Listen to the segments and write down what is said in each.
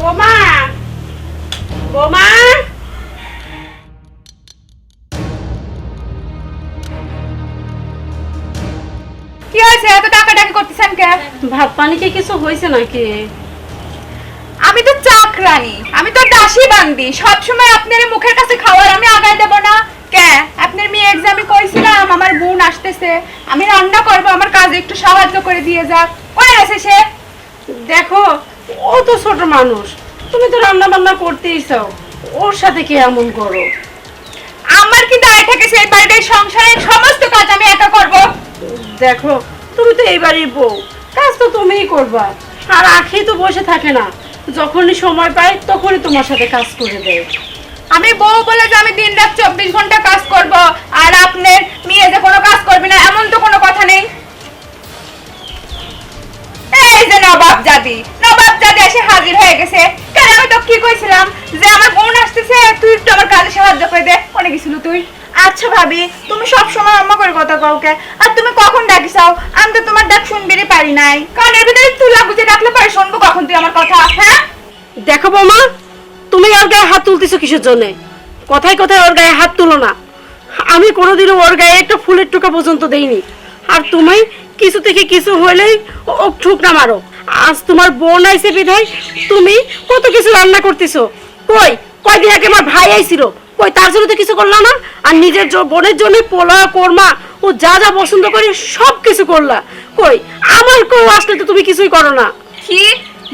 বোমা! বোমা! কি হয়েছে? এত টাকা টাকা করতেছেন কে? ভাত পানি কি কিছু হয়েছে নাকি? আমি তো চাকরানি। আমি তো দাসী বান্দি। সব সময় আপনার মুখের কাছে খাওয়ার আমি আগায় দেব না। কে? আপনার মেয়ে এক্সামে কইছিলাম আমার বোন আসতেছে। আমি রান্না করব আমার কাজে একটু সাহায্য করে দিয়ে যাক। কই আছে সে? দেখো ও তো ছোট মানুষ তুমি তো রান্না বান্না করতেই চাও ওর সাথে কি এমন করো? আমার কি দায় থাকে সেই বাড়ির সংসারের সমস্ত কাজ আমি একা করব? দেখো তুমি তো এই বাড়ির বউ কাজ তো তুমিই করবা। আর আখি তো বসে থাকে না যখনই সময় পায় তখনই তোমার সাথে কাজ করে দেয়। আমি বউ বলে যে আমি দিন রাত চব্বিশ ঘণ্টা কাজ করব আর আচ্ছা ভাবি? তুমি সব সময় আম্মা করে কথা কাউকে আর তুমি কখন ডাকিসাও আমি তো তোমার ডাক শুনবেরই পারি নাই। কানের ভিতরে তুলা গুজে রাখলে পরে শুনব কখন তুই আমার কথা হ্যাঁ? দেখো বৌমা, তুমি ওর গায়ে হাত তুলতেছো কিসের জন্য? কথায় কথায় ওর গায়ে হাত তুলো না। আমি কোনোদিনও ওর গায়ে একটা ফুলের টুকা পর্যন্ত দেইনি। আর তুমি কিছু থেকে কিছু হলেই ও ঠুকনা মারো। আজ তোমার বোন আইছে বিধায় তুমি কত কিছু রান্না করতেছো? কই? কয়দিন আগে আমার ভাই আইছিল। কই তার জন্য তো কিছু করলা না? আর নিজের বোনের জন্য পোলা কোরমা ও যা যা পছন্দ করে সব কিছু করলা। কই আমার কেউ আসলে তো তুমি কিছুই করো না। কি?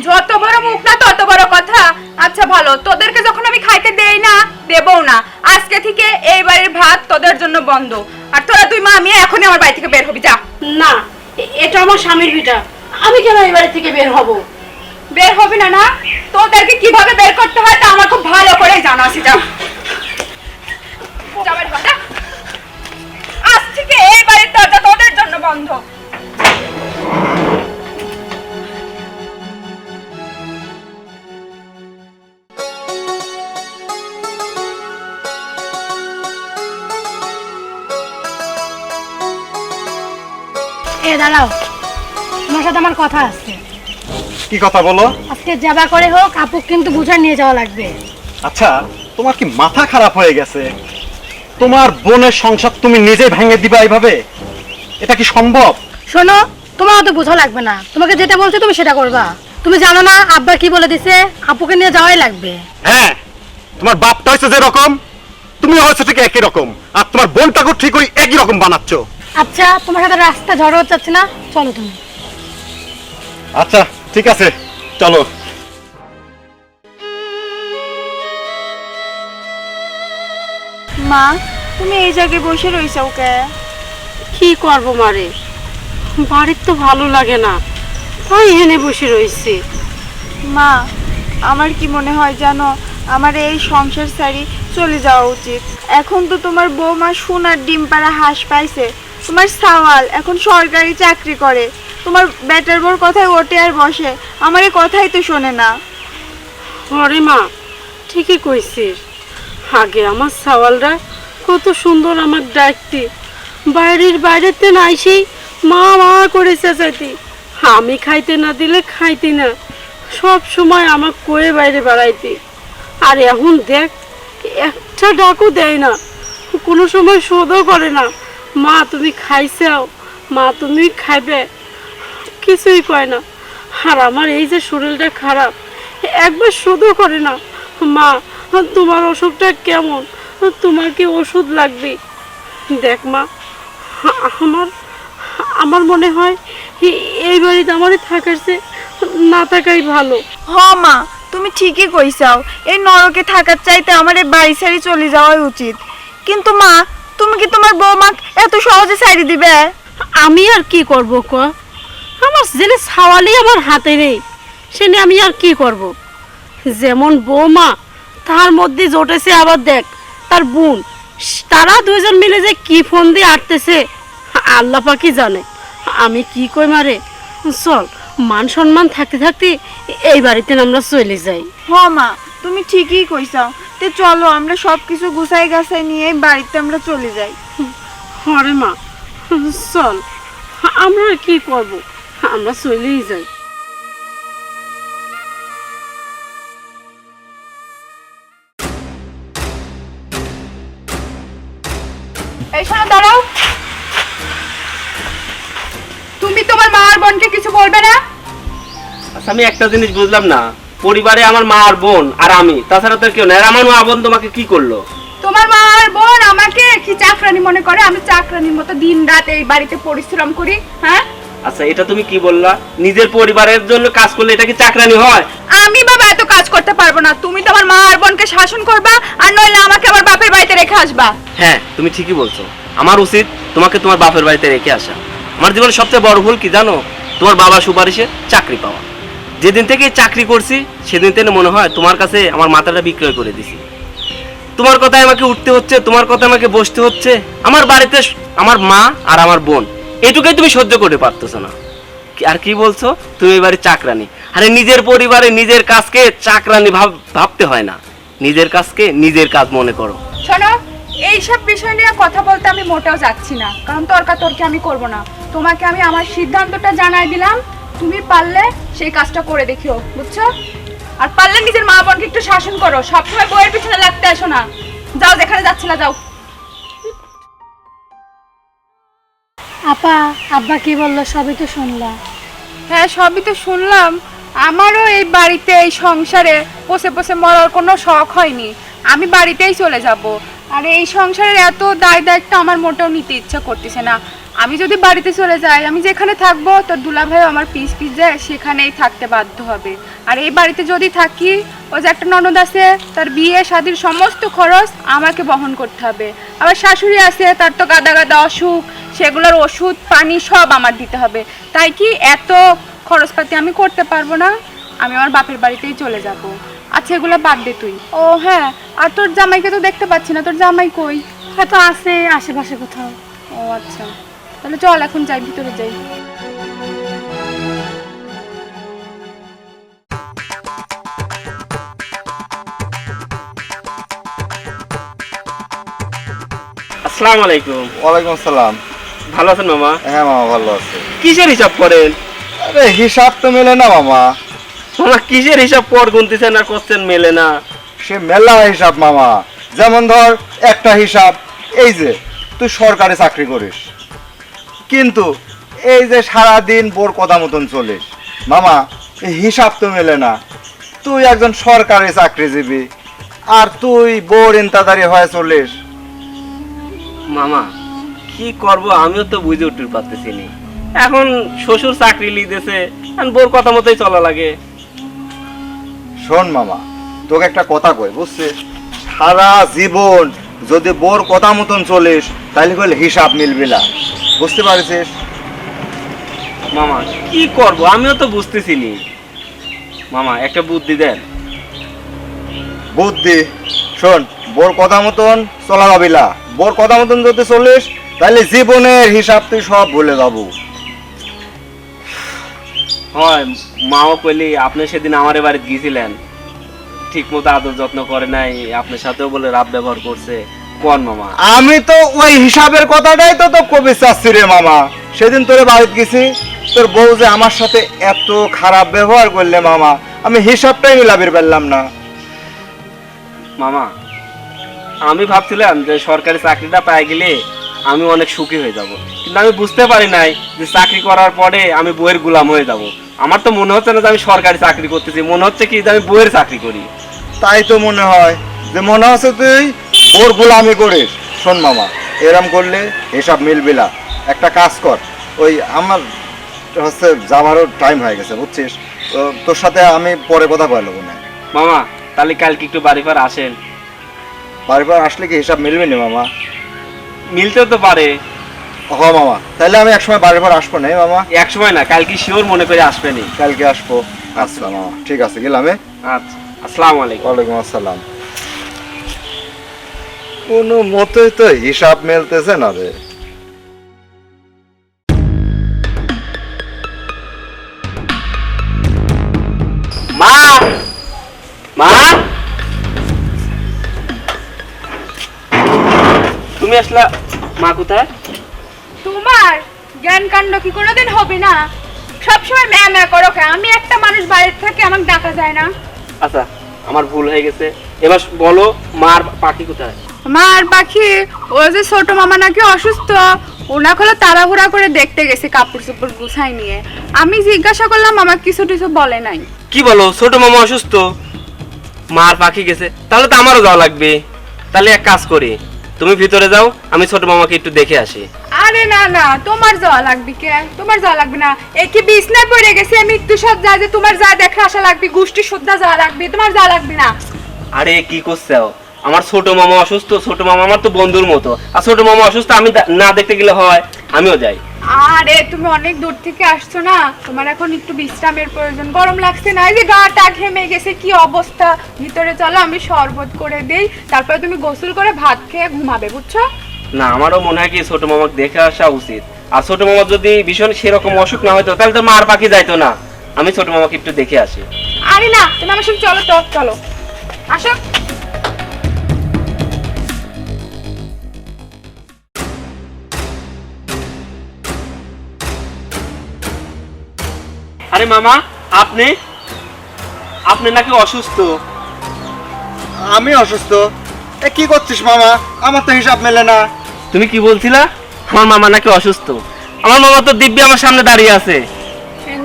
যত বড় মুখ না তত বড় কথা। আচ্ছা ভালো। তোদেরকে যখন আমি খাইতে দেই না দেবও না। আজকে থেকে এই বাড়ির ভাত তোদের জন্য বন্ধ। আর তোরা তুই মা আমি এখনই আমার বাড়ি থেকে বের হবি যা। না এটা আমার স্বামীর ভিটা। আমি কেন এই বাড়ি থেকে বের হব? বের হবি না না। তোদেরকে কীভাবে বের করতে হয় তা আমার খুব ভালো করে জানা আছে যা। যা বের আজ থেকে এই বাড়ির দরজা তোদের জন্য বন্ধ। এ দাঁড়াও। তোমার সাথে আমার কথা আছে। কি কথা বলো? আজকে যাবা করে হোক আপু কিন্তু বুঝার নিয়ে যাওয়া লাগবে। আচ্ছা তোমার কি মাথা খারাপ হয়ে গেছে? তোমার বোনের সংসার তুমি নিজে ভেঙে দিবা এইভাবে? এটা কি সম্ভব? শোনো তোমার অত বোঝা লাগবে না। তোমাকে যেটা বলছে তুমি সেটা করবা। তুমি জানো না আব্বা কি বলে দিছে? আপুকে নিয়ে যাওয়াই লাগবে। হ্যাঁ তোমার বাপটা হয়েছে যেরকম তুমি হয়েছে ঠিক একই রকম আর তোমার বোনটাকেও ঠিক ওই একই রকম বানাচ্ছ। আচ্ছা তোমার সাথে রাস্তা ঝড় হচ্ছে যাচ্ছে না? চলো তুমি। আচ্ছা ঠিক আছে চলো। মা তুমি এই জায়গায় বসে রইছো ওকে। কি করব মারে বাড়ির তো ভালো লাগে না। তাই এনে বসে রয়েছি। মা আমার কি মনে হয় জানো আমার এই সংসার সারি চলে যাওয়া উচিত। এখন তো তোমার বৌমা সোনার ডিম পাড়া হাঁস পাইছে। তোমার সাওয়াল এখন সরকারি চাকরি করে। তোমার ব্যাটার বোর কথায় ওঠে আর বসে। আমার এই কথাই তো শোনে না। আরে মা ঠিকই কইছিস। আগে আমার সাওয়ালরা কত সুন্দর আমার ডাকতি। বাইরের বাইরেতে না আইসেই মা মা করে চেঁচাইতি। আমি খাইতে না দিলে খাইতি না। সব সময় আমার কয়ে বাইরে বেড়াইতি। আর এখন দেখ, একটা ডাকও দেয় না। কোনো সময় শোধও করে না। মা, তুমি খাইছাও। মা, তুমি খাইবে। কিছুই কয় না। আর আমার এই যে শরীরটা খারাপ, একবার শোধও করে না। মা তোমার অসুখটা কেমন? তোমার কি ওষুধ লাগবে? দেখ মা আমার আমার মনে হয় এই বাড়িতে আমারই থাকার চেয়ে না থাকাই ভালো। হ মা তুমি ঠিকই কইসাও এই নরকে থাকার চাইতে আমার এই বাড়ি সারি চলে যাওয়াই উচিত। কিন্তু মা তুমি কি তোমার বৌমা এত সহজে সাইড দিবে? আমি আর কি করব ক? আমার জেলে ছাওয়ালি আমার হাতে নেই। সে নিয়ে আমি আর কি করব? যেমন বৌমা তার মধ্যে জোটেছে আবার দেখ তার বোন। তারা দুইজন মিলে যে কি ফোন দিয়ে আটতেছে আল্লাহ পাকি জানে। আমি কি কই মারে? চল মান সম্মান থাকতে থাকতে এই বাড়িতে আমরা চলে যাই। হ মা তুমি ঠিকই কইসাও তে চলো আমরা সব কিছু গুছাই গাছাই নিয়ে বাড়িতে আমরা চলে যাই। আরে মা চল আমরা কি করব? আমরা চলেই যাই। এই শোনো দাঁড়াও। তুমি তোমার মা আর বোনকে কিছু বলবে না? আচ্ছা আমি একটা জিনিস বুঝলাম না। পরিবারে আমার মা আর বোন আর আমি তাছাড়া তো কেউ নেই। আর আমার মা বোন তোমাকে কি করল? তোমার মা আর বোন আমাকে কি চাকরানি মনে করে? আমি চাকরানির মতো দিন রাত এই বাড়িতে পরিশ্রম করি হ্যাঁ? আচ্ছা এটা তুমি কি বললা? নিজের পরিবারের জন্য কাজ করলে এটা কি চাকরানি হয়? আমি বাবা এত কাজ করতে পারব না। তুমি তো আমার মা আর বোনকে শাসন করবা আর নইলে আমাকে আমার বাপের বাড়িতে রেখে আসবা। হ্যাঁ তুমি ঠিকই বলছো। আমার উচিত তোমাকে তোমার বাপের বাড়িতে রেখে আসা। আমার জীবনের সবচেয়ে বড় ভুল কি জানো? তোমার বাবা সুপারিশে চাকরি পাওয়া। যেদিন থেকে চাকরি করছি সেদিন থেকে মনে হয় তোমার কাছে আমার মাথাটা বিক্রয় করে দিছি। তোমার কথায় আমাকে উঠতে হচ্ছে তোমার কথা আমাকে বসতে হচ্ছে। আমার বাড়িতে আমার মা আর আমার বোন। এটুকুই তুমি সহ্য করতে পারতেছো না। আর কি বলছো? তুমি এবারে চাকরানি। আরে নিজের পরিবারে নিজের কাজকে চাকরানি ভাব ভাবতে হয় না। নিজের কাজকে নিজের কাজ মনে করো। শোনো, এইসব বিষয় নিয়ে কথা বলতে আমি মোটেও যাচ্ছি না। কারণ তর্কাতর্কি আমি করব না। তোমাকে আমি আমার সিদ্ধান্তটা জানাই দিলাম। তুমি পারলে সেই কাজটা করে দেখিও, বুঝছ? আর পারলে নিজের মা বোনকে একটু শাসন করো। সবসময় বইয়ের পিছনে লাগতে আসো না। যাও, যেখানে যাচ্ছিলে যাও। আপা, আব্বা কি বলল সবই তো শুনলাম। হ্যাঁ সবই তো শুনলাম। আমারও এই বাড়িতে, এই সংসারে বসে বসে মরার কোনো শখ হয়নি। আমি বাড়িতেই চলে যাব। আর এই সংসারের এত দায় দায়িত্ব আমার মোটেও নিতে ইচ্ছা করতেছে না। আমি যদি বাড়িতে চলে যাই, আমি যেখানে থাকব তোর দুলাভাই আমার পিস পিস যায়, সেখানেই থাকতে বাধ্য হবে। আর এই বাড়িতে যদি থাকি ও যে একটা ননদ আছে, তার বিয়ে, শাদির সমস্ত খরচ আমাকে বহন করতে হবে। আবার শাশুড়ি আছে, তার তো গাদা গাদা অসুখ সেগুলোর ওষুধ পানি সব আমার দিতে হবে। তাই কি এত খরচপাতি আমি করতে পারব না? আমি আমার বাপের বাড়িতেই চলে যাব। আচ্ছা এগুলো বাদ দে তুই। ও হ্যাঁ। আর তোর জামাইকে তো দেখতে পাচ্ছি না। তোর জামাই কই? হয়তো আছে আশেপাশে কোথাও। ও আচ্ছা। তাহলে চল এখন যাই ভিতরে যাই। আসসালামু আলাইকুম। ওয়ালাইকুম আসসালাম। ভালো আছেন মামা? হ্যাঁ মামা ভালো আছে। কিসের হিসাব করেন? আরে হিসাব তো মেলে না মামা। মামা কিসের হিসাব পর গুনতেছেন আর করছেন মেলে না? সে মেলা হিসাব মামা। যেমন ধর একটা হিসাব এই যে তুই সরকারি চাকরি করিস। কিন্তু এই যে সারা দিন বোর কথা মতন চলিস। মামা এই হিসাব তো মেলে না। তুই একজন সরকারি চাকরিজীবী। আর তুই বোর ইন্তাদারি হয়ে চলিস। মামা কি করব আমিও তো বুঝে উঠতে পারতেছি নি এখন শ্বশুর চাকরি লিতেছে এখন বোর কথা মতোই চলা লাগে। শোন মামা তোকে একটা কথা কই বুঝছিস? সারা জীবন যদি বোর কথা মতন চলিস তাহলে বলে হিসাব মিলবে না। বুঝতে পারছিস? মামা কি করব আমিও তো বুঝতেছি নি মামা একটা বুদ্ধি দেন। বুদ্ধি? শোন বোর কথা মতন চলা যাবি না। বোর কথা মতন যদি চলিস তাহলে জীবনের হিসাব তুই সব ভুলে যাব হয় মাও কইলি আপনি সেদিন আমার বাড়িতে গিয়েছিলেন। ঠিক মতো আদর যত্ন করে নাই আপনার সাথেও বলে রাব ব্যবহার করছে। কোন মামা? আমি তো ওই হিসাবের কথাটাই তো তো কবি চাচ্ছি রে মামা। সেদিন তোরে বাড়িতে গেছি তোর বউ যে আমার সাথে এত খারাপ ব্যবহার করলে মামা আমি হিসাবটাই মিলাবির পারলাম না। মামা আমি ভাবছিলাম যে সরকারি চাকরিটা পাই গেলে আমি অনেক সুখী হয়ে যাব। কিন্তু আমি বুঝতে পারি নাই যে চাকরি করার পরে আমি বইয়ের গুলাম হয়ে যাব। আমার তো মনে হচ্ছে না যে আমি সরকারি চাকরি করতেছি মনে হচ্ছে কি যে আমি বইয়ের চাকরি করি। তাই তো মনে হয় যে মনে হচ্ছে তুই ওর গোলামি করিস। শোন মামা এরম করলে এসব মিলবে না একটা কাজ কর ওই আমার হচ্ছে যাওয়ারও টাইম হয়ে গেছে বুঝছিস? তো তোর সাথে আমি পরে কথা বলব না। মামা তাহলে কালকে একটু বাড়ি ফার আসেন। বারবার আসলে কি হিসাব মিলবে না মামা? মিলতেও তো পারে। হ মামা। তাহলে আমি একসময় বারবার আসব না মামা? একসময় না কালকে শিওর মনে করে আসবে নি। কালকে আসব। আচ্ছা মামা ঠিক আছে গেলাম এ? আচ্ছা আসসালামু আলাইকুম। ওয়ালাইকুম আসসালাম। কোনো মতেই তো হিসাব মেলতেছে না রে। তুমি আসলা মা কোথায়? তোমার জ্ঞান কাণ্ড কি কোনোদিন হবে না? সবসময় ম্যা ম্যা করো কে? আমি একটা মানুষ বাড়িতে থাকি আমাকে ডাকা যায় না। আচ্ছা আমার ভুল হয়ে গেছে। এবার বলো মার পাখি কোথায়? মার পাখি ও যে ছোট মামা নাকি অসুস্থ ওনাকে হলো তাড়াহুড়া করে দেখতে গেছে কাপড় চোপড় গুছাই নিয়ে। আমি জিজ্ঞাসা করলাম আমার কিছু টিছু বলে নাই। কি বলো ছোট মামা অসুস্থ? মার পাখি গেছে তাহলে তো আমারও যাওয়া লাগবে। তাহলে এক কাজ করি তুমি ভিতরে যাও আমি ছোট মামাকে একটু দেখে আসি। আরে না না তোমার যাওয়া লাগবে কে? তোমার যাওয়া লাগবে না। এই কি বিছনায় পড়ে গেছে মৃত্যু সজ্জা যে তোমার যা দেখে আসা লাগবে গোষ্ঠী শ্রদ্ধা যাওয়া লাগবে তোমার যাওয়া লাগবে না। আরে কি করছ আমার ছোট মামা অসুস্থ ছোট মামা আমার তো বন্ধুর মতো। আর ছোট মামা অসুস্থ আমি না দেখতে গেলে হয় আমিও যাই। আরে তুমি অনেক দূর থেকে আসছো না? তোমার এখন একটু বিশ্রামের প্রয়োজন। গরম লাগছে না? এই যে গাটা ঘেমে গেছে কি অবস্থা? ভিতরে চলো আমি শরবত করে দেই। তারপরে তুমি গোসল করে ভাত খেয়ে ঘুমাবে বুঝছ? না আমারও মনে হয় কি ছোট মামাকে দেখে আসা উচিত। আর ছোট মামা যদি ভীষণ সেরকম অসুখ না হতো তাহলে তো মার পাখি যাইতো না। আমি ছোট মামাকে একটু দেখে আসি। আরে না তুমি আমার সঙ্গে চলো তো চলো। আসো। আরে মামা আপনি? আপনি নাকি অসুস্থ? আমি অসুস্থ। এ কি করছিস মামা? আমার তো হিসাব মেলে না। তুমি কি বলছিলা? আমার মামা নাকি অসুস্থ। আমার মামা তো দিব্যি আমার সামনে দাঁড়িয়ে আছে।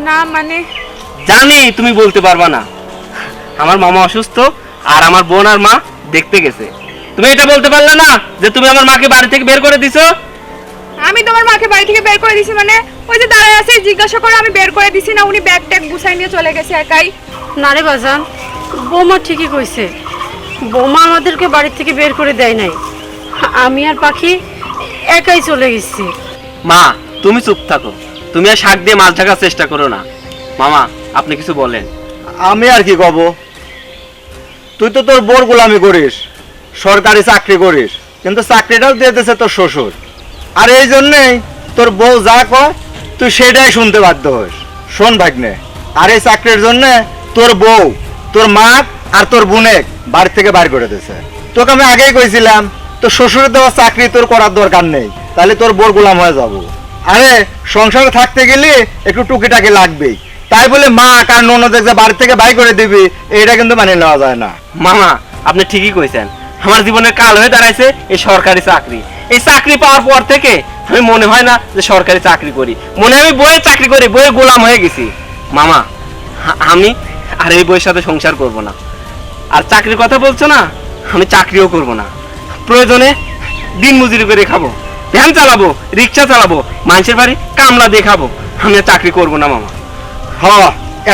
না মানে? জানি তুমি বলতে পারবা না। আমার মামা অসুস্থ আর আমার বোন আর মা দেখতে গেছে। তুমি এটা বলতে পারলে না যে তুমি আমার মাকে বাড়ি থেকে বের করে দিছো? আমি তোমার মাকে বাড়ি থেকে বের করে দিছি মানে ওই যে দাঁড়ায় আছে জিজ্ঞাসা করে আমি বের করে দিছি না উনি ব্যাগ ট্যাগ গুছাই নিয়ে চলে গেছে একাই। না রে বাজান বৌমা ঠিকই কইছে। বৌমা আমাদেরকে বাড়ি থেকে বের করে দেয় নাই। আমি আর পাখি একাই চলে গেছি। মা তুমি চুপ থাকো। তুমি আর শাক দিয়ে মাছ ঢাকার চেষ্টা করো না। মামা আপনি কিছু বলেন। আমি আর কি কব? তুই তো তোর বোর গোলামি করিস সরকারি চাকরি করিস কিন্তু চাকরিটাও দিয়ে দিতেছে তোর শ্বশুর। আর এই জন্যেই তোর বউ যা কয়, তুই সেটাই শুনতে বাধ্য হইস শোন ভাগ্নে, আর এই চাকরির জন্য তোর বউ, তোর মা আর তোর বোনেক বাড়ি থেকে বাইর করে দিয়েছে। তোকে আমি আগেই কইছিলাম, তোর শ্বশুরের দেওয়া চাকরি তোর করার দরকার নেই, তাহলে তোর বোর গোলাম হয়ে যাব। আরে, সংসারে থাকতে গেলে একটু টুকিটাকি লাগবেই। তাই বলে মা কার ননদের যে বাড়ি থেকে বাই করে দিবি এটা কিন্তু মানে নেওয়া যায় না। মামা, আপনি ঠিকই কইছেন। আমার জীবনের কাল হয়ে দাঁড়াইছে এই সরকারি চাকরি। এই চাকরি পাওয়ার পর থেকে আমি মনে হয় না যে সরকারি চাকরি করি। মনে হয় আমি বইয়ের চাকরি করি বইয়ে গোলাম হয়ে গেছি। মামা আমি আর এই বইয়ের সাথে সংসার করব না। আর চাকরির কথা বলছো না আমি চাকরিও করব না। প্রয়োজনে দিন মজুরি করে খাব ভ্যান চালাবো রিক্সা চালাবো মানুষের বাড়ি কামলা দিয়ে খাব। আমি আর চাকরি করব না মামা। হ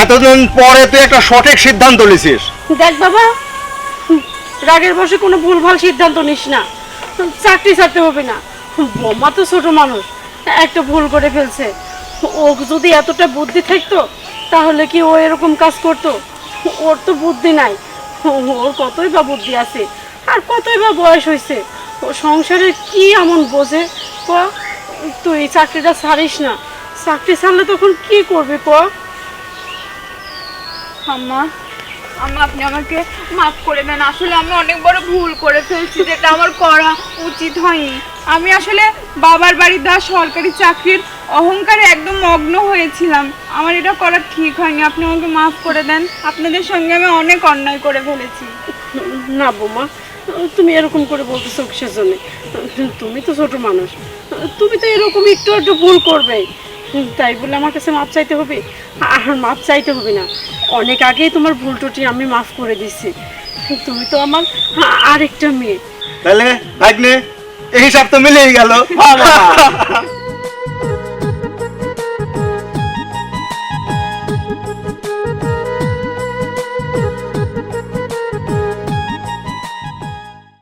এতদিন পরে তুই একটা সঠিক সিদ্ধান্ত নিছিস। দেখ বাবা রাগের বসে কোনো ভুলভাল সিদ্ধান্ত নিস না। চাকরি ছাড়তে হবে না। বোমা তো ছোট মানুষ, একটা ভুল করে ফেলছে। ও যদি এতটা বুদ্ধি থাকতো, তাহলে কি ও এরকম কাজ করতো? ওর তো বুদ্ধি নাই। ওর কতই বা বুদ্ধি আছে, আর কতই বা বয়স হয়েছে। ও সংসারে কি এমন বোঝে? ক, তুই চাকরিটা ছাড়িস না। চাকরি ছাড়লে তখন কি করবি ক? আম্মা আম্মা, আপনি আমাকে মাফ করে দেন। আসলে আমি অনেক বড় ভুল করে ফেলছি, যেটা আমার করা উচিত হয়নি। আমি আসলে বাবার বাড়ি দেওয়া সরকারি চাকরির অহংকারে একদম মগ্ন হয়েছিলাম। আমার এটা করা ঠিক হয়নি। আপনি আমাকে মাফ করে দেন। আপনাদের সঙ্গে আমি অনেক অন্যায় করে ফেলেছি। না বোমা, তুমি এরকম করে বলতেছো কিসের তুমি তো ছোট মানুষ। তুমি তো এরকম একটু একটু ভুল করবে তাই বলে আমার কাছে মাপ চাইতে হবে? আর মাপ চাইতে হবে না। অনেক আগেই তোমার ভুল টুটি আমি মাফ করে দিছি তুমি তো আমার আরেকটা মেয়ে। তাহলে ভাগ্নে এই হিসাব তো মিলেই গেল।